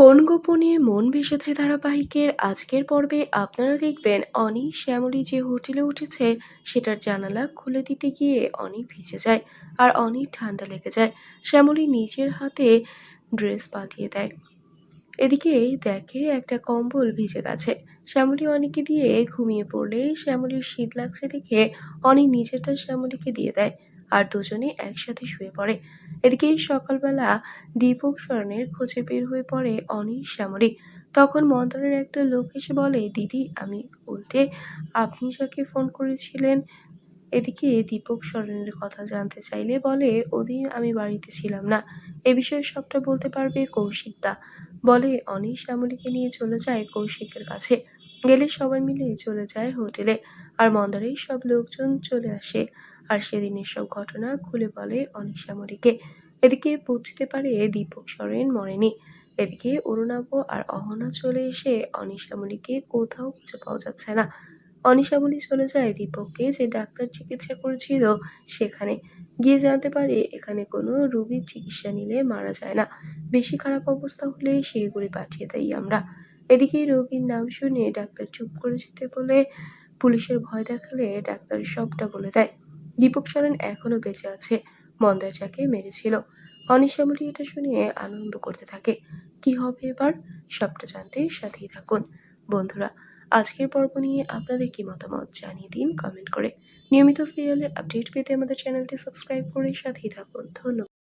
কোন গোপনে মন ভেসেছে ধারাবাহিকের আজকের পর্বে আপনারা দেখবেন অনি শ্যামলী যে হোটেলে উঠেছে, সেটার জানালা খুলে দিতে গিয়ে অনি ভিজে যায় আর অনি ঠান্ডা লেগে যায়। শ্যামলী নিজের হাতে ড্রেস পাঠিয়ে দেয়। এদিকে দেখে একটা কম্বল ভিজে গেছে। শ্যামলী অনিকে দিয়ে ঘুমিয়ে পড়লে শ্যামলীর শীত লাগছে দেখে অনি নিজেরটা শ্যামলীকে দিয়ে দেয়। আর দুজনে একসাথে শুয়ে পড়ে। এদিকে সকালবেলা দীপক স্মরণের খোঁজে বের হয়ে পড়ে অনি শ্যামলী। তখন মন্দারের একটা লোক এসে বলে, দিদি, আমি উল্টে আপনি যাকে ফোন করেছিলেন, এদিকে দীপক স্মরণের কথা জানতে চাইলে বলে, ওদিন আমি বাড়িতে ছিলাম না। এ বিষয়ে সবটা বলতে পারবে কৌশিক দা। বলে অনিশ শ্যামলীকে নিয়ে চলে যায় কৌশিকের কাছে। গেলে সবাই মিলে চলে যায় হোটেলে। আর মন্দারেই সব লোকজন চলে আসে। আর সেদিনের সব ঘটনা খুলে বলে অনি শ্যামলীকে এদিকে বুঝতে পারে দীপক সরেন মরেনি। এদিকে অরুণাভ আর অহনা চলে এসে অনিশামলিকে কোথাও খুঁজে পাওয়া যাচ্ছে না। অনিশামলি চলে যায় দীপককে যে ডাক্তার চিকিৎসা করেছিল সেখানে। গিয়ে জানতে পারে এখানে কোনো রোগীর চিকিৎসা নিলে মারা যায় না। বেশি খারাপ অবস্থা হলে শিলিগুড়ি পাঠিয়ে দেই আমরা। এদিকে রোগীর নাম শুনে ডাক্তার চুপ করে যেতে বলে পুলিশের ভয় দেখালে ডাক্তার সবটা বলে দেয়। দীপক সরেন এখনও বেঁচে আছে। মন্দার যাকে মেরেছিল। অনিশামলি এটা শুনে আনন্দ করতে থাকে। কি হবে এবার? সবটা জানতে সাথেই থাকুন। বন্ধুরা, আজকের পর্ব নিয়ে আপনাদের কি মতামত জানিয়ে দিন কমেন্ট করে। নিয়মিত সিরিয়ালের আপডেট পেতে আমাদের চ্যানেলটি সাবস্ক্রাইব করে সাথেই থাকুন। ধন্যবাদ।